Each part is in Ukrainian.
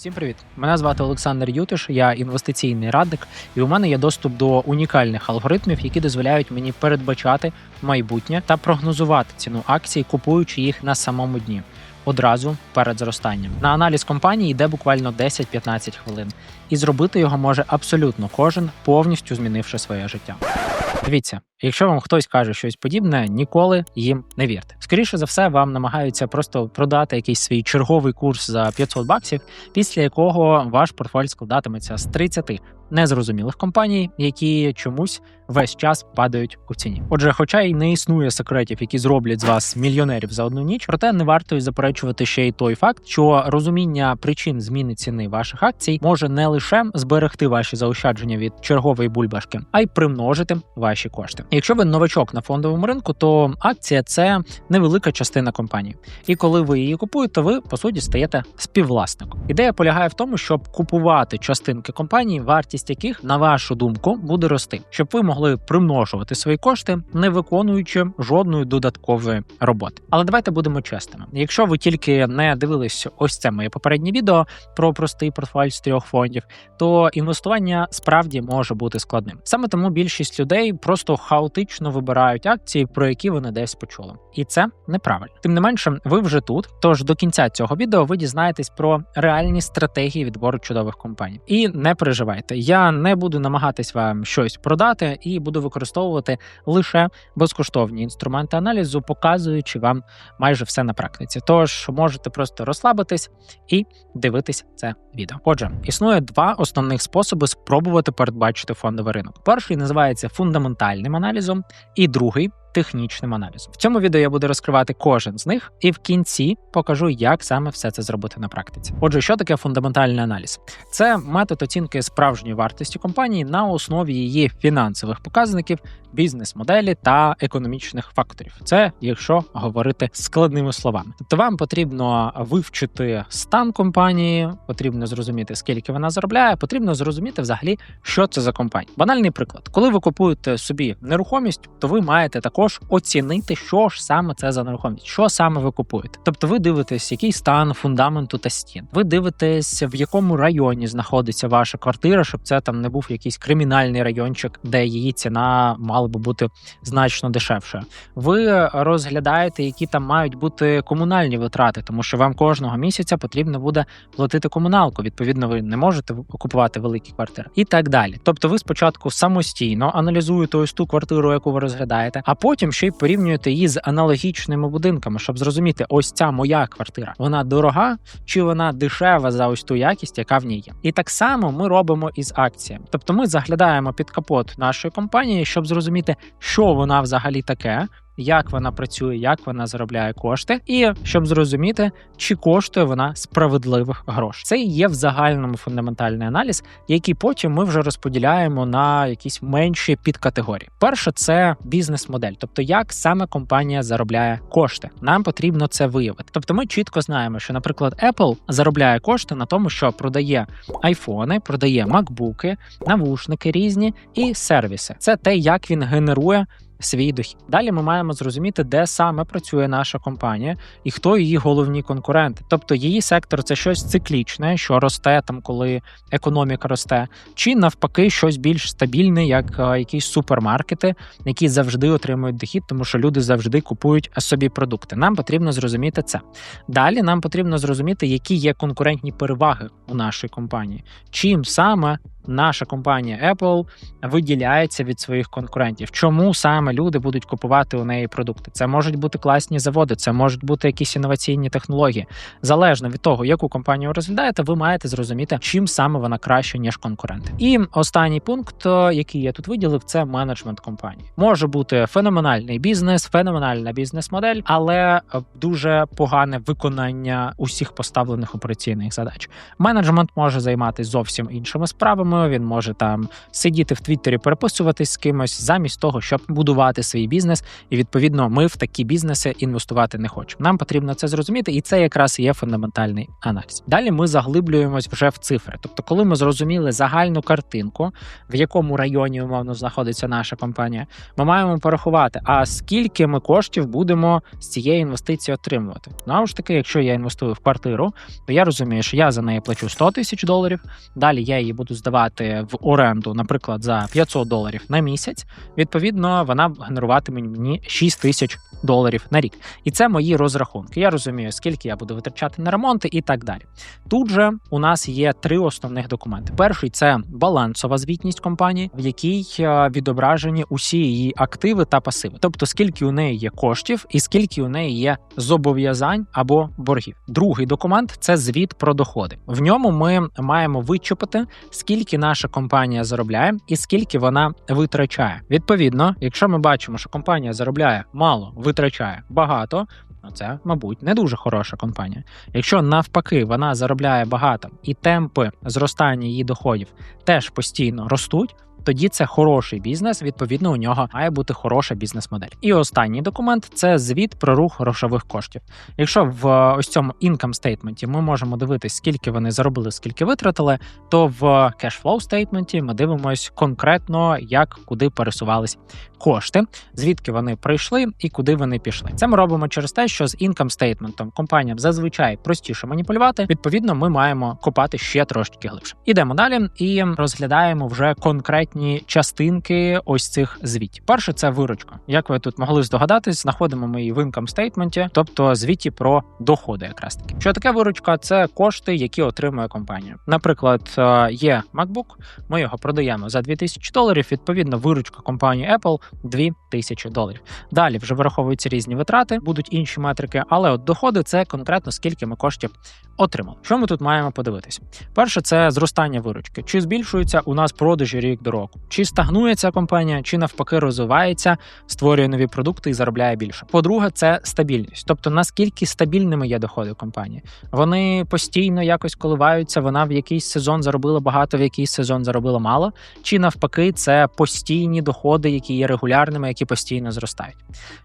Всім привіт! Мене звати Олександр Ютиш, я інвестиційний радник, і у мене є доступ до унікальних алгоритмів, які дозволяють мені передбачати майбутнє та прогнозувати ціну акцій, купуючи їх на самому дні. Одразу перед зростанням на аналіз компанії йде буквально 10-15 хвилин, і зробити його може абсолютно кожен, повністю змінивши своє життя. Дивіться, якщо вам хтось каже щось подібне, ніколи їм не вірте. Скоріше за все, вам намагаються просто продати якийсь свій черговий курс за 500 баксів, після якого ваш портфель складатиметься з 30 незрозумілих компаній, які чомусь весь час падають у ціні. Отже, хоча й не існує секретів, які зроблять з вас мільйонерів за одну ніч, проте не варто й заперечувати ще й той факт, що розуміння причин зміни ціни ваших акцій може не лише зберегти ваші заощадження від чергової бульбашки, а й примножити ваші кошти. Якщо ви новачок на фондовому ринку, то акція це невелика частина компанії. І коли ви її купуєте, ви по суті стаєте співвласником. Ідея полягає в тому, щоб купувати частинки компанії, вартість яких, на вашу думку, буде рости, щоб ви могли примножувати свої кошти, не виконуючи жодної додаткової роботи. Але давайте будемо чесними. Якщо ви тільки не дивились ось це моє попереднє відео про простий портфель з трьох фондів, то інвестування справді може бути складним. Саме тому більшість людей просто хаотично вибирають акції, про які вони десь почули, і це неправильно. Тим не менше, ви вже тут. Тож до кінця цього відео ви дізнаєтесь про реальні стратегії відбору чудових компаній. І не переживайте, я не буду намагатись вам щось продати буду використовувати лише безкоштовні інструменти аналізу, показуючи вам майже все на практиці. Тож можете просто розслабитись і дивитись це відео. Отже, існує два основних способи спробувати передбачити фондовий ринок. Перший називається фундаментальним аналізом, і другий. Технічним аналізом в цьому відео я буду розкривати кожен з них, і в кінці покажу, як саме все це зробити на практиці. Отже, що таке фундаментальний аналіз? Це метод оцінки справжньої вартості компанії на основі її фінансових показників, бізнес-моделі та економічних факторів. Це якщо говорити складними словами. Тобто вам потрібно вивчити стан компанії, потрібно зрозуміти, скільки вона заробляє, потрібно зрозуміти взагалі, що це за компанія. Банальний приклад, коли ви купуєте собі нерухомість, то ви маєте також оцінити, що ж саме це за нерухомість, що саме ви купуєте. Тобто, ви дивитесь, який стан фундаменту та стін. Ви дивитесь, в якому районі знаходиться ваша квартира, щоб це там не був якийсь кримінальний райончик, де її ціна мала би бути значно дешевше. Ви розглядаєте, які там мають бути комунальні витрати, тому що вам кожного місяця потрібно буде платити комуналку. Відповідно, ви не можете купувати великі квартири і так далі. Тобто, ви спочатку самостійно аналізуєте ось ту квартиру, яку ви розглядаєте, а потім ще й порівнюєте її з аналогічними будинками, щоб зрозуміти, ось ця моя квартира, вона дорога чи вона дешева за ось ту якість, яка в ній є. І так само ми робимо із акціями. Тобто, ми заглядаємо під капот нашої компанії, щоб зрозуміти, що вона взагалі таке. Як вона працює, як вона заробляє кошти, і щоб зрозуміти, чи коштує вона справедливих грошей. Це є в загальному фундаментальний аналіз, який потім ми вже розподіляємо на якісь менші підкатегорії. Перше це бізнес-модель, тобто як саме компанія заробляє кошти. Нам потрібно це виявити. Тобто, ми чітко знаємо, що, наприклад, Apple заробляє кошти на тому, що продає айфони, продає макбуки, навушники різні і сервіси. Це те, як він генерує свій дохід. Далі ми маємо зрозуміти, де саме працює наша компанія і хто її головні конкуренти. Тобто її сектор це щось циклічне, що росте там, коли економіка росте, чи навпаки щось більш стабільне, як е, якісь супермаркети, які завжди отримують дохід, тому що люди завжди купують собі продукти. Нам потрібно зрозуміти це. Далі нам потрібно зрозуміти, які є конкурентні переваги у нашої компанії, чим саме наша компанія Apple виділяється від своїх конкурентів. Чому саме люди будуть купувати у неї продукти? Це можуть бути класні заводи, це можуть бути якісь інноваційні технології. Залежно від того, яку компанію розглядаєте, ви маєте зрозуміти, чим саме вона краще ніж конкуренти. І останній пункт, який я тут виділив, це менеджмент компанії. Може бути феноменальний бізнес, феноменальна бізнес-модель, але дуже погане виконання усіх поставлених операційних задач. Менеджмент може займатися зовсім іншими справами знайомими, він може там сидіти в Твіттері, переписуватись з кимось, замість того, щоб будувати свій бізнес. І відповідно, ми в такі бізнеси інвестувати не хочемо. Нам потрібно це зрозуміти, і це якраз є фундаментальний аналіз. Далі ми заглиблюємось вже в цифри. Тобто, коли ми зрозуміли загальну картинку, в якому районі умовно знаходиться наша компанія, ми маємо порахувати, а скільки ми коштів будемо з цієї інвестиції отримувати. Знову ж таки, якщо я інвестую в квартиру, то я розумію, що я за неї плачу 100 тисяч доларів. Далі я її буду здавати в оренду, наприклад, за 500 доларів на місяць. Відповідно, вона генеруватиме мені 6 тисяч доларів на рік. І це мої розрахунки. Я розумію, скільки я буду витрачати на ремонти і так далі. Тут же у нас є три основних документи. Перший це балансова звітність компанії, в якій е, відображені усі її активи та пасиви, тобто скільки у неї є коштів і скільки у неї є зобов'язань або боргів. Другий документ це звіт про доходи. В ньому ми маємо вичепити, скільки наша компанія заробляє і скільки вона витрачає. Відповідно, якщо ми бачимо, що компанія заробляє мало, витрачає багато. Ну, це, мабуть, не дуже хороша компанія. Якщо навпаки вона заробляє багато і темпи зростання її доходів теж постійно ростуть, тоді це хороший бізнес. Відповідно, у нього має бути хороша бізнес-модель. І останній документ це звіт про рух грошових коштів. Якщо в е, ось цьому income стейтменті ми можемо дивитись, скільки вони заробили, скільки витратили, то в cash flow стейтменті ми дивимося конкретно, як куди пересувались кошти, звідки вони прийшли і куди вони пішли. Це ми робимо через те, що з income стейтментом компаніям зазвичай простіше маніпулювати. Відповідно, ми маємо копати ще трошки глибше. Ідемо далі і розглядаємо вже конкретні частинки ось цих звітів. Перше це виручка. Як ви тут могли здогадатись, знаходимо ми її в income стейтменті, тобто звіті про доходи, якраз таки. Що таке виручка? Це кошти, які отримує компанія. Наприклад, е, є MacBook, ми його продаємо за 2000 доларів. Відповідно, виручка компанії Apple 2000 доларів. Далі вже враховуються різні витрати, будуть інші метрики, але от доходи це конкретно скільки ми коштів отримали. Що ми тут маємо подивитися? Перше, це зростання виручки. Чи збільшуються у нас продажі рік до року? Чи стагнує ця компанія, чи навпаки розвивається, створює нові продукти і заробляє більше. По-друге, це стабільність, тобто наскільки стабільними є доходи компанії. Вони постійно якось коливаються. Вона в якийсь сезон заробила багато, в якийсь сезон заробила мало. Чи навпаки, це постійні доходи, які є регулярними, які постійно зростають.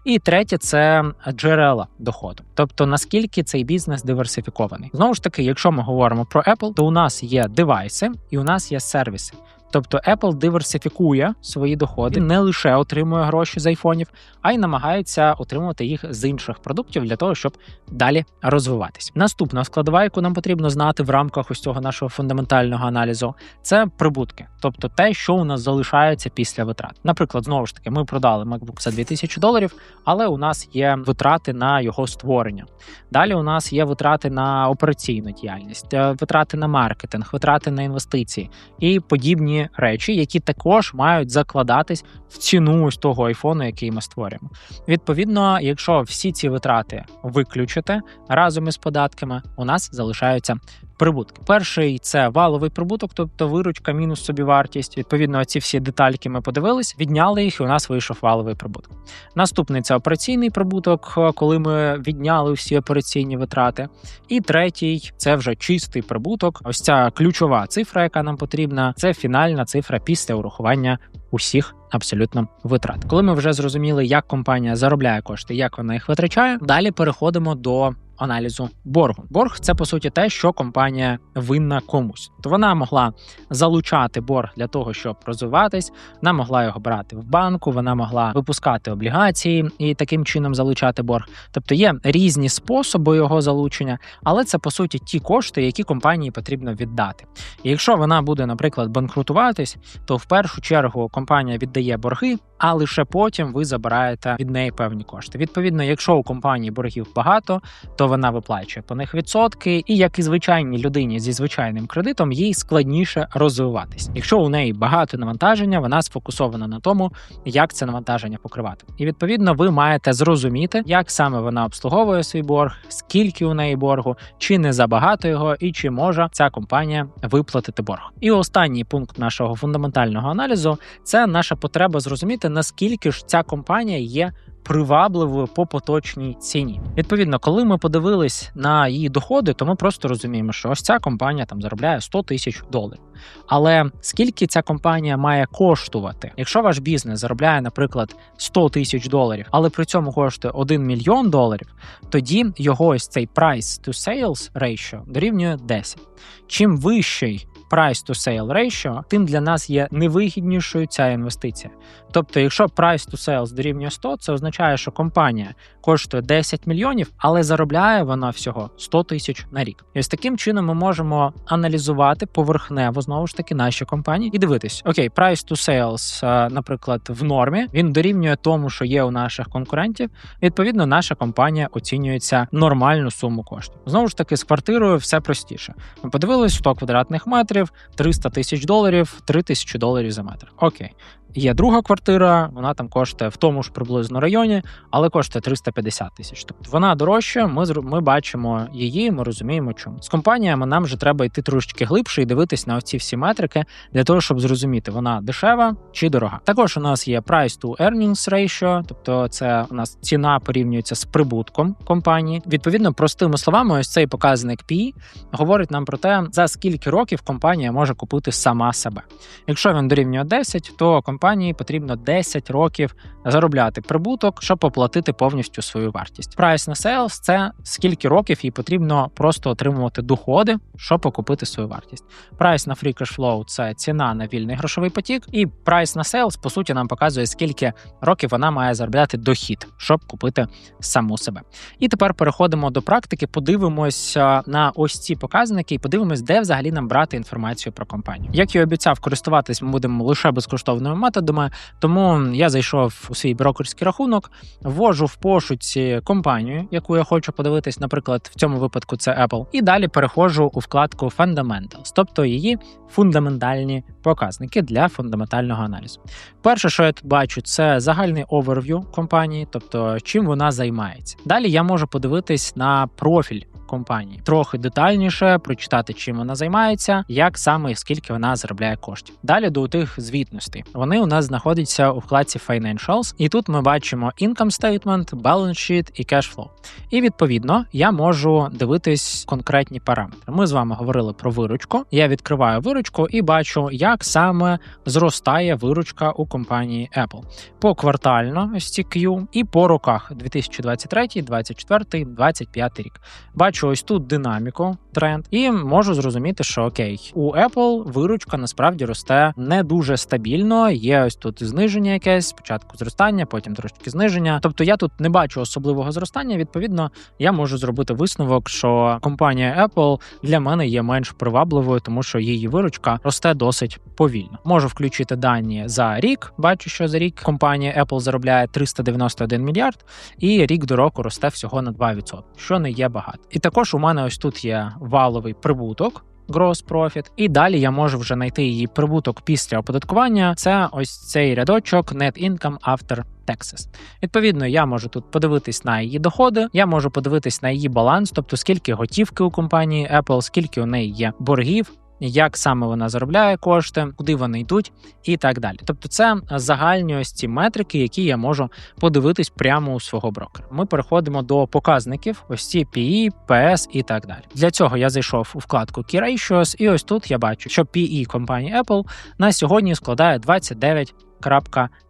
І третє це джерела доходу, тобто наскільки цей бізнес диверсифікований. Знову ж таки, якщо ми говоримо про Apple, то у нас є девайси і у нас є сервіси. Тобто Apple диверсифікує свої доходи, не лише отримує гроші з айфонів, а й намагається отримувати їх з інших продуктів для того, щоб далі розвиватись. Наступна складова, яку нам потрібно знати в рамках ось цього нашого фундаментального аналізу, це прибутки, тобто те, що у нас залишається після витрат. Наприклад, знову ж таки, ми продали MacBook за 2000 доларів, але у нас є витрати на його створення. Далі у нас є витрати на операційну діяльність, е, витрати на маркетинг, витрати на інвестиції і подібні речі, які також мають закладатись в ціну ось того айфону, який ми створюємо. Відповідно, якщо всі ці витрати виключити разом із податками, у нас залишаються. Прибутки. Перший це валовий прибуток, тобто виручка мінус собівартість. Відповідно, ці всі детальки ми подивились, відняли їх, і у нас вийшов валовий прибуток. Наступний це операційний прибуток, коли ми відняли всі операційні витрати. І третій це вже чистий прибуток. Ось ця ключова цифра, яка нам потрібна, це фінальна цифра після урахування усіх абсолютно витрат. Коли ми вже зрозуміли, як компанія заробляє кошти, як вона їх витрачає, далі переходимо до аналізу боргу. Борг це по суті те, що компанія винна комусь. То вона могла залучати борг для того, щоб розвиватись, вона могла його брати в банку, вона могла випускати облігації і таким чином залучати борг. Тобто є різні способи його залучення, але це по суті ті кошти, які компанії потрібно віддати. І якщо вона буде, наприклад, банкрутуватись, то в першу чергу компанія віддає борги, а лише потім ви забираєте від неї певні кошти. Відповідно, якщо у компанії боргів багато, то вона виплачує по них відсотки, і як і звичайній людині зі звичайним кредитом, їй складніше розвиватись. Якщо у неї багато навантаження, вона сфокусована на тому, як це навантаження покривати. І відповідно, ви маєте зрозуміти, як саме вона обслуговує свій борг, скільки у неї боргу, чи не забагато його, і чи може ця компанія виплатити борг. І останній пункт нашого фундаментального аналізу це наша потреба зрозуміти, наскільки ж ця компанія є привабливою по поточній ціні. Відповідно, коли ми подивились на її доходи, то ми просто розуміємо, що ось ця компанія там заробляє 100 тисяч доларів. Але скільки ця компанія має коштувати? Якщо ваш бізнес заробляє, наприклад, 100 тисяч доларів, але при цьому коштує 1 мільйон доларів, тоді його ось цей price to sales ratio дорівнює 10. Чим вищий price to sale ratio, тим для нас є невигіднішою ця інвестиція. Тобто, якщо price to sales дорівнює 100, це означає, що компанія коштує 10 мільйонів, але заробляє вона всього 100 тисяч на рік. І ось таким чином ми можемо аналізувати поверхнево знову ж таки наші компанії і дивитись, окей, price to sales, е, наприклад, в нормі він дорівнює тому, що є у наших конкурентів. Відповідно, наша компанія оцінюється нормальну суму коштів. Знову ж таки, з квартирою все простіше. Ми подивились 100 квадратних метрів, 300 тисяч доларів, 3 тисячі доларів за метр. Окей. Є друга квартира, вона там коштує в тому ж приблизно районі, але коштує 350 тисяч. Тобто вона дорожча. Ми ми бачимо її, ми розуміємо, чому з компаніями нам вже треба йти трошечки глибше і дивитись на оці всі метрики для того, щоб зрозуміти, вона дешева чи дорога. Також у нас є price to earnings ratio, тобто це у нас ціна порівнюється з прибутком компанії. Відповідно, простими словами, ось цей показник PE говорить нам про те, за скільки років компанія може купити сама себе. Якщо він дорівнює 10, то компанія компанії потрібно 10 років заробляти прибуток, щоб оплатити повністю свою вартість. Price на sales – це скільки років їй потрібно просто отримувати доходи, щоб окупити свою вартість. Price на free cash flow – це ціна на вільний грошовий потік, і price на sales, по суті нам показує, скільки років вона має заробляти дохід, щоб купити саму себе. І тепер переходимо до практики. Подивимося на ось ці показники і подивимось, де взагалі нам брати інформацію про компанію. Як я обіцяв, користуватись ми будемо лише безкоштовними методами, тому я зайшов у свій брокерський рахунок, ввожу в пошуці компанію, яку я хочу подивитись, наприклад, в цьому випадку це Apple, і далі переходжу у вкладку Fundamentals, тобто її фундаментальні показники для фундаментального аналізу. Перше, що я тут бачу, це загальний оверв'ю компанії, тобто чим вона займається. Далі я можу подивитись на профіль компанії. Трохи детальніше прочитати, чим вона займається, як саме і скільки вона заробляє коштів. Далі до тих звітностей. Вони у нас знаходяться у вкладці Financials, і тут ми бачимо Income Statement, Balance Sheet і Cash Flow. І відповідно я можу дивитись конкретні параметри. Ми з вами говорили про виручку. Я відкриваю виручку і бачу, як саме зростає виручка у компанії Apple. Поквартально ось ці і по роках 2023, 2024, 2025 рік. Бачу бачу ось тут динаміку, тренд, і можу зрозуміти, що окей, у Apple виручка насправді росте не дуже стабільно. Є ось тут зниження, якесь спочатку зростання, потім трошки зниження. Тобто я тут не бачу особливого зростання. Відповідно, я можу зробити висновок, що компанія Apple для мене є менш привабливою, тому що її виручка росте досить повільно. Можу включити дані за рік. Бачу, що за рік компанія Apple заробляє 391 мільярд, і рік до року росте всього на 2%, що не є багато. І також у мене ось тут є валовий прибуток. Gross Profit. і далі я можу вже знайти її прибуток після оподаткування. Це ось цей рядочок Net Income After Taxes. Відповідно, я можу тут подивитись на її доходи, я можу подивитись на її баланс, тобто скільки готівки у компанії Apple, скільки у неї є боргів, як саме вона заробляє кошти, куди вони йдуть, і так далі. Тобто, це загальні ось ці метрики, які я можу подивитись прямо у свого брокера. Ми переходимо до показників: ось ці PE, PS і так далі. Для цього я зайшов у вкладку Key Ratios, і ось тут я бачу, що PE компанії Apple на сьогодні складає 29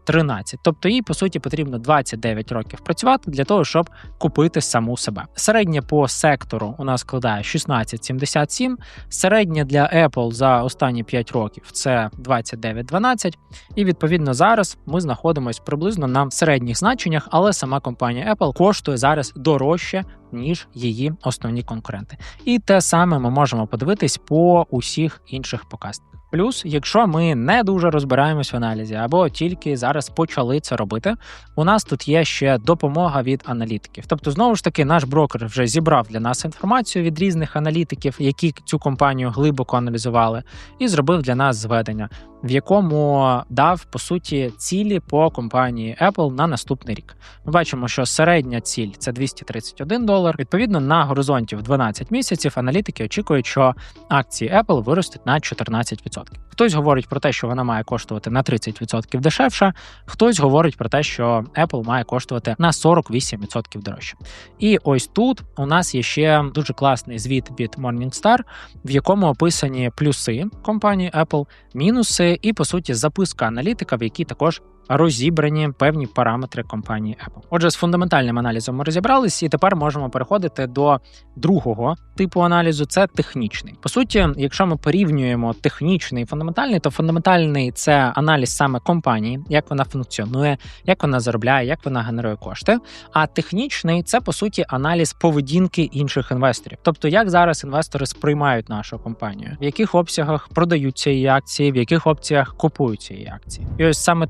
13. Тобто їй, по суті, потрібно 29 років працювати для того, щоб купити саму себе. Середнє по сектору у нас складає 16,77. Середнє для Apple за останні 5 років це 29,12. І відповідно зараз ми знаходимося приблизно на середніх значеннях, але сама компанія Apple коштує зараз дорожче. Ніж її основні конкуренти, і те саме ми можемо подивитись по усіх інших показниках. Плюс, якщо ми не дуже розбираємось в аналізі, або тільки зараз почали це робити, у нас тут є ще допомога від аналітиків. Тобто, знову ж таки, наш брокер вже зібрав для нас інформацію від різних аналітиків, які цю компанію глибоко аналізували, і зробив для нас зведення, в якому дав по суті цілі по компанії Apple на наступний рік. Ми бачимо, що середня ціль це 231 долар. Відповідно, на горизонті в 12 місяців аналітики очікують, що акції Apple виростуть на 14%. Хтось говорить про те, що вона має коштувати на 30% дешевше, хтось говорить про те, що Apple має коштувати на 48% дорожче. І ось тут у нас є ще дуже класний звіт від Morningstar, в якому описані плюси компанії Apple, мінуси і по суті записка аналітика, в якій також розібрані певні параметри компанії Apple. Отже, з фундаментальним аналізом ми розібрались, і тепер можемо переходити до другого типу аналізу це технічний. По суті, якщо ми порівнюємо технічний і фундаментальний, то фундаментальний це аналіз саме компанії, як вона функціонує, як вона заробляє, як вона генерує кошти. А технічний це по суті аналіз поведінки інших інвесторів, тобто як зараз інвестори сприймають нашу компанію, в яких обсягах продаються її акції, в яких обсягах купуються її акції. І ось саме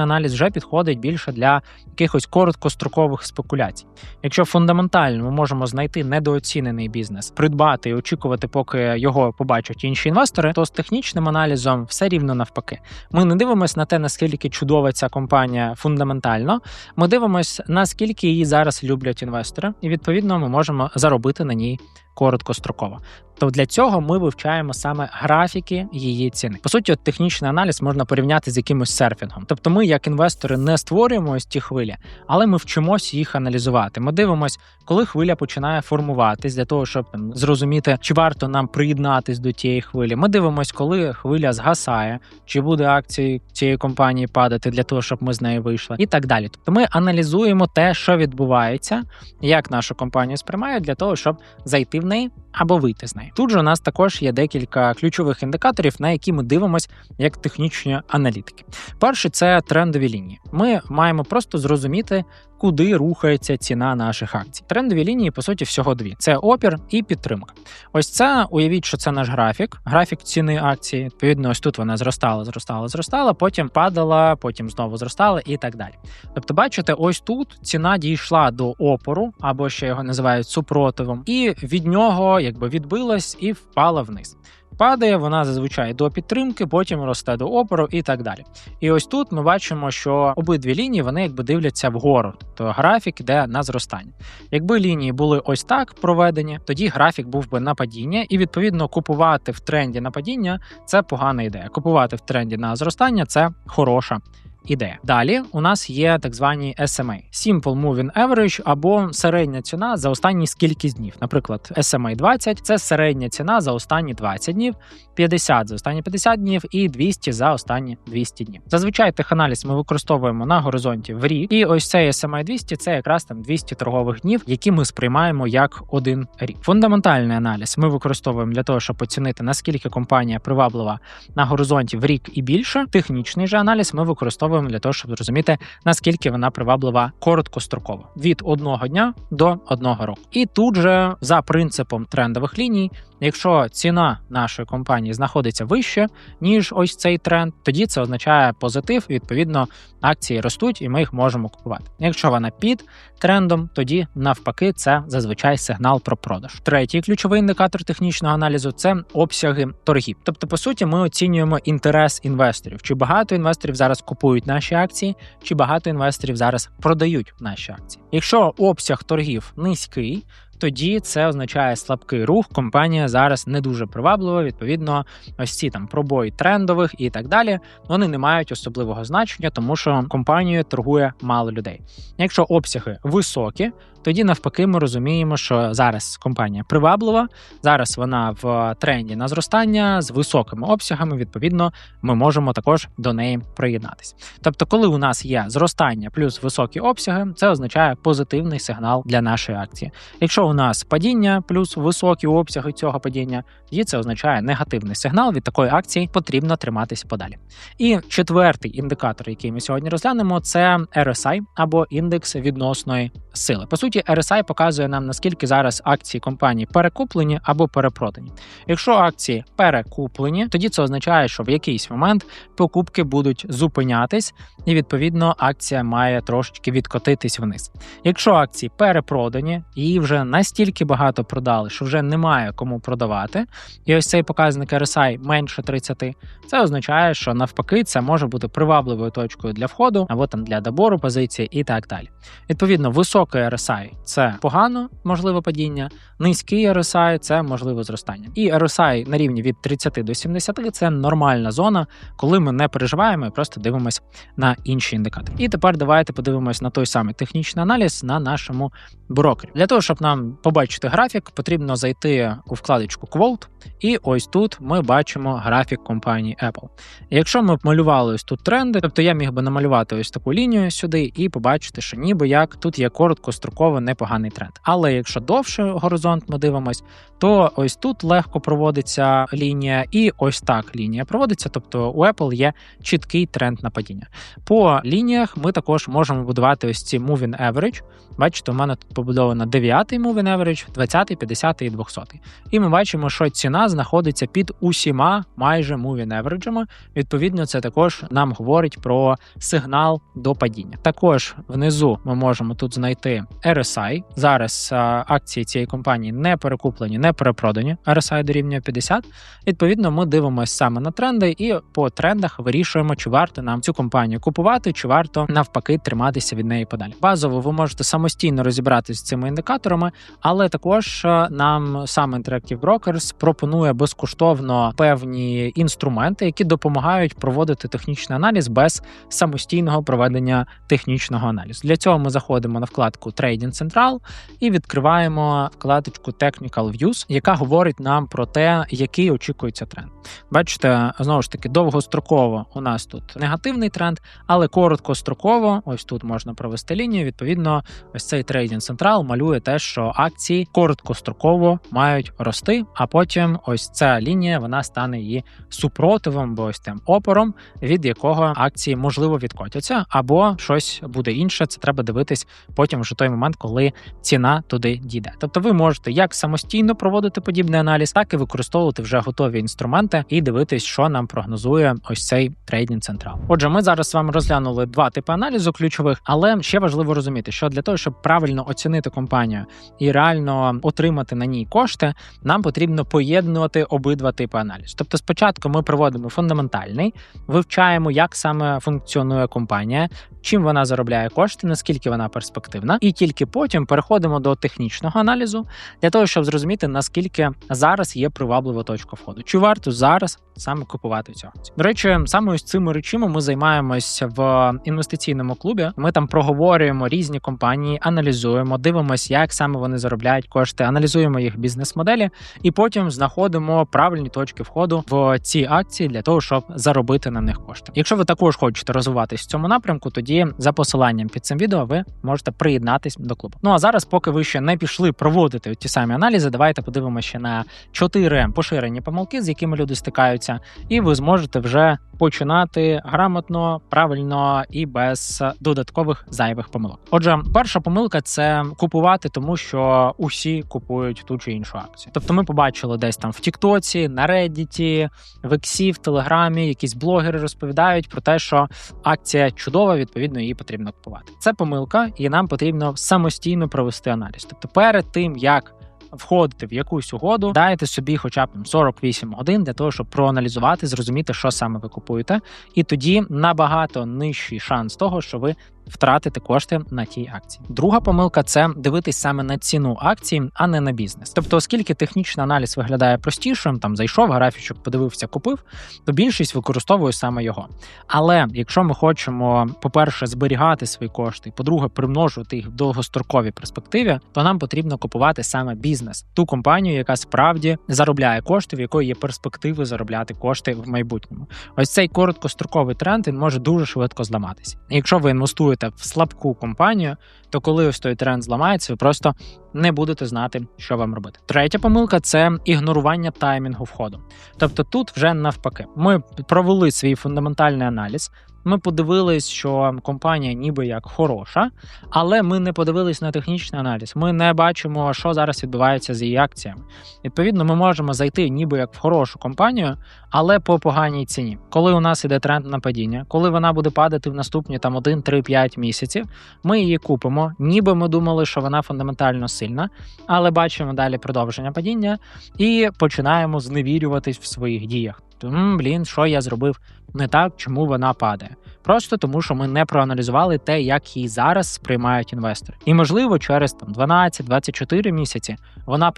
технічний аналіз вже підходить більше для якихось короткострокових спекуляцій. Якщо фундаментально ми можемо знайти недооцінений бізнес, придбати і очікувати, поки його побачать інші інвестори, то з технічним аналізом все рівно навпаки. Ми не дивимося на те, наскільки чудова ця компанія фундаментально. Ми дивимося, наскільки її зараз люблять інвестори, і відповідно ми можемо заробити на ній короткостроково. То для цього ми вивчаємо саме графіки її ціни. По суті, от технічний аналіз можна порівняти з якимось серфінгом. Тобто, ми, як інвестори, не створюємо ось ті хвилі, але ми вчимось їх аналізувати. Ми дивимося, коли хвиля починає формуватись для того, щоб там, зрозуміти, чи варто нам приєднатись до тієї хвилі. Ми дивимося, коли хвиля згасає, чи буде акції цієї компанії падати для того, щоб ми з неї вийшли, і так далі. Тобто, ми аналізуємо те, що відбувається, як нашу компанію сприймають, для того, щоб зайти в неї або вийти з неї. Тут же у нас також є декілька ключових індикаторів, на які ми дивимося як технічні аналітики. Перший це трендові лінії. Ми маємо просто зрозуміти, куди рухається ціна наших акцій. Трендові лінії, по суті, всього дві: це опір і підтримка. Ось це уявіть, що це наш графік, графік ціни акції. Відповідно, ось тут вона зростала, зростала, зростала, потім падала, потім знову зростала і так далі. Тобто, бачите, ось тут ціна дійшла до опору, або ще його називають супротивом, і від нього якби відбилась і впала вниз падає, вона зазвичай до підтримки, потім росте до опору і так далі. І ось тут ми бачимо, що обидві лінії вони якби дивляться вгору, тобто графік йде на зростання. Якби лінії були ось так проведені, тоді графік був би на падіння, і відповідно купувати в тренді на падіння це погана ідея. Купувати в тренді на зростання це хороша ідея. Далі у нас є так звані SMA – Simple Moving Average або середня ціна за останні скількись днів. Наприклад, SMA 20 – це середня ціна за останні 20 днів, 50 за останні 50 днів і 200 за останні 200 днів. Зазвичай теханаліз ми використовуємо на горизонті в рік, і ось цей SMA 200 – це якраз там 200 торгових днів, які ми сприймаємо як один рік. Фундаментальний аналіз ми використовуємо для того, щоб оцінити наскільки компанія приваблива на горизонті в рік і більше. Технічний же аналіз ми використовуємо використовуємо для того, щоб зрозуміти наскільки вона приваблива короткостроково від одного дня до одного року. І тут же за принципом трендових ліній Якщо ціна нашої компанії знаходиться вище, ніж ось цей тренд, тоді це означає позитив, відповідно акції ростуть, і ми їх можемо купувати. Якщо вона під трендом, тоді навпаки це зазвичай сигнал про продаж. Третій ключовий індикатор технічного аналізу це обсяги торгів. Тобто, по суті, ми оцінюємо інтерес інвесторів. Чи багато інвесторів зараз купують наші акції, чи багато інвесторів зараз продають наші акції. Якщо обсяг торгів низький, тоді це означає слабкий рух. Компанія зараз не дуже приваблива. Відповідно, ось ці там пробої трендових і так далі. Вони не мають особливого значення, тому що компанією торгує мало людей. Якщо обсяги високі, тоді навпаки ми розуміємо, що зараз компанія приваблива, зараз вона в тренді на зростання з високими обсягами. Відповідно, ми можемо також до неї приєднатися. Тобто, коли у нас є зростання плюс високі обсяги, це означає позитивний сигнал для нашої акції. Якщо у нас падіння плюс високі обсяги цього падіння, тоді це означає негативний сигнал. Від такої акції потрібно триматися подалі. І четвертий індикатор, який ми сьогодні розглянемо, це RSI або індекс відносної сили. По суті, RSI показує нам наскільки зараз акції компанії перекуплені або перепродані. Якщо акції перекуплені, тоді це означає, що в якийсь момент покупки будуть зупинятись, і відповідно акція має трошечки відкотитись вниз. Якщо акції перепродані, її вже на настільки багато продали, що вже немає кому продавати. І ось цей показник RSI менше 30, це означає, що навпаки це може бути привабливою точкою для входу або там для добору позиції і так далі. Відповідно, високий RSI – це погано, можливе падіння, низький RSI – це можливе зростання. І RSI на рівні від 30 до 70 – це нормальна зона, коли ми не переживаємо і просто дивимося на інші індикатори. І тепер давайте подивимось на той самий технічний аналіз на нашому брокері. Для того, щоб нам побачити графік, потрібно зайти у вкладочку Quote, і ось тут ми бачимо графік компанії Apple. Якщо ми б малювали ось тут тренди, тобто я міг би намалювати ось таку лінію сюди і побачити, що ніби як тут є короткостроково непоганий тренд. Але якщо довше горизонт ми дивимось, то ось тут легко проводиться лінія, і ось так лінія проводиться. Тобто у Apple є чіткий тренд на падіння. По лініях ми також можемо будувати ось ці moving average. Бачите, у мене тут побудовано 9-й moving average, 20-й, 50-й і 200-й. І ми бачимо, що ціна знаходиться під усіма майже moving average. Відповідно, це також нам говорить про сигнал до падіння. Також внизу ми можемо тут знайти RSI. Зараз а, акції цієї компанії не перекуплені, не перепродані. RSI дорівнює 50. Відповідно, ми дивимося саме на тренди, і по трендах вирішуємо, чи варто нам цю компанію купувати, чи варто навпаки триматися від неї подалі. Базово ви можете самостійно розібратися з цими індикаторами, але також е, нам сам Interactive Brokers пропонує безкоштовно певні інструменти, які допомагають проводити технічний аналіз без самостійного проведення технічного аналізу. Для цього ми заходимо на вкладку Trading Central і відкриваємо вкладочку Technical Views, яка говорить нам про те, який очікується тренд. Бачите, знову ж таки, довгостроково у нас тут негативний тренд, але короткостроково, ось тут можна провести лінію. Відповідно, ось цей Trading Central малює те, що акції короткостроково мають рости, а потім ось ця лінія вона стане її супротивом, бо ось тим опором, від якого акції можливо відкотяться, або щось буде інше. Це треба дивитись потім вже той момент, коли ціна туди дійде. Тобто, ви можете як самостійно проводити подібний аналіз, так і використовувати вже готові інструменти і дивитись, що нам прогнозує ось цей трейдинг централ. Отже, ми зараз з вами розглянули два типи аналізу ключових, але ще важливо розуміти, що для того, щоб правильно оцінити компанію і реально отримати на ній кошти, нам потрібно поєднувати обидва типи аналізу. Тобто, спочатку ми проводимо фундаментальний, вивчаємо, як саме функціонує компанія, чим вона заробляє кошти, наскільки вона перспективна, і тільки потім переходимо до технічного аналізу для того, щоб зрозуміти наскільки зараз є приваблива точка входу. Чи варто зараз саме купувати акцію? До речі, саме ось цими речами ми займаємось в інвестиційному клубі. Ми там проговорюємо різні компанії, аналізуємо, дивимося, як саме вони заробляють кошти, аналізуємо їх бізнес-моделі, і потім знаходимо правильні точки входу в ці акції для того, щоб заробити на них кошти. Якщо ви також хочете розвиватись в цьому напрямку, тоді за посиланням під цим відео ви можете приєднатись до клубу. Ну а зараз, поки ви ще не пішли проводити ті самі аналізи, давайте подивимося ще на чотири поширені помилки, з якими люди стикаються, і ви зможете вже починати грамотно, правильно і без додаткових зайвих помилок. Отже, перша помилка це купувати, тому що усі купують ту чи іншу акцію. Тобто, ми побачили десь там в Тіктоці, на Reddit, в Ексі, в Телеграмі, якісь блогери розповідають про те, що акція чудова, відповідно, її потрібно купувати. Це помилка, і нам потрібно самостійно провести аналіз. Тобто, перед тим як входити в якусь угоду, дайте собі хоча б там 48 годин для того, щоб проаналізувати, зрозуміти, що саме ви купуєте, і тоді набагато нижчий шанс того, що ви втратите кошти на тій акції. Друга помилка це дивитись саме на ціну акції, а не на бізнес. Тобто, оскільки технічний аналіз виглядає простішим, там зайшов графічок, подивився, купив, то більшість використовує саме його. Але якщо ми хочемо, по-перше, зберігати свої кошти, по-друге, примножувати їх в довгостроковій перспективі, то нам потрібно купувати саме бізнес, ту компанію, яка справді заробляє кошти, в якої є перспективи заробляти кошти в майбутньому. Ось цей короткостроковий тренд він може дуже швидко зламатися. Якщо ви інвестуєте в слабку компанію, то коли ось той тренд зламається, ви просто не будете знати, що вам робити. Третя помилка це ігнорування таймінгу входу. Тобто тут вже навпаки, ми провели свій фундаментальний аналіз, Ми подивились, що компанія ніби як хороша, але ми не подивились на технічний аналіз. Ми не бачимо, що зараз відбувається з її акціями. Відповідно, ми можемо зайти ніби як в хорошу компанію, але по поганій ціні. Коли у нас іде тренд на падіння, коли вона буде падати в наступні там 1, 3, 5 місяців, ми її купимо. Ніби ми думали, що вона фундаментально сильна, але бачимо далі продовження падіння і починаємо зневірюватись в своїх діях. М, блін, що я зробив не так, чому вона падає? Просто тому, що ми не проаналізували те, як її зараз сприймають інвестори. І можливо, через там 12-24 місяці вона б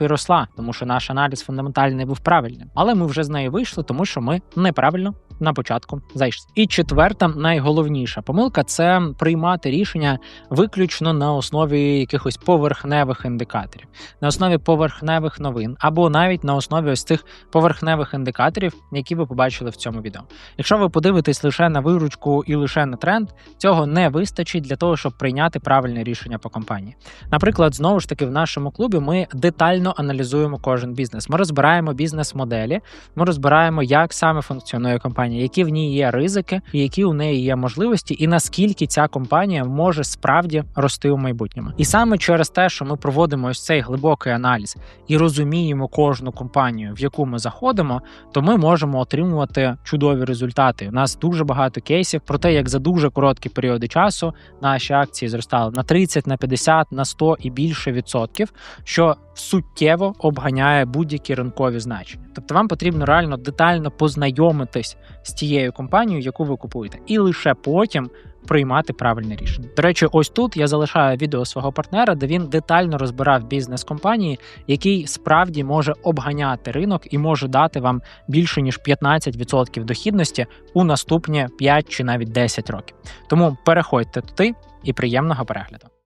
тому що наш аналіз фундаментальний був правильним. Але ми вже з неї вийшли, тому що ми неправильно на початку зайшли. І четверта, найголовніша помилка це приймати рішення виключно на основі якихось поверхневих індикаторів, на основі поверхневих новин, або навіть на основі ось цих поверхневих індикаторів, які ви побачили в цьому відео. Якщо ви подивитесь лише на виручку і лише на тренд, цього не вистачить для того, щоб прийняти правильне рішення по компанії. Наприклад, знову ж таки, в нашому клубі ми детально аналізуємо кожен бізнес. Ми розбираємо бізнес-моделі, ми розбираємо, як саме функціонує компанія, які в ній є ризики, які у неї є можливості, і наскільки ця компанія може справді рости у майбутньому. І саме через те, що ми проводимо ось цей глибокий аналіз і розуміємо кожну компанію, в яку ми заходимо, то ми можемо отримувати чудові результати. У нас дуже багато кейсів про те, як за дуже короткі періоди часу наші акції зростали на 30, на 50, на 100 і більше відсотків, що суттєво обганяє будь-які ринкові значення. Тобто вам потрібно реально детально познайомитись з тією компанією, яку ви купуєте, і лише потім. Приймати правильне рішення. До речі, ось тут я залишаю відео свого партнера, де він детально розбирав бізнес компанії, який справді може обганяти ринок і може дати вам більше ніж 15% дохідності у наступні 5 чи навіть 10 років. Тому переходьте туди і приємного перегляду.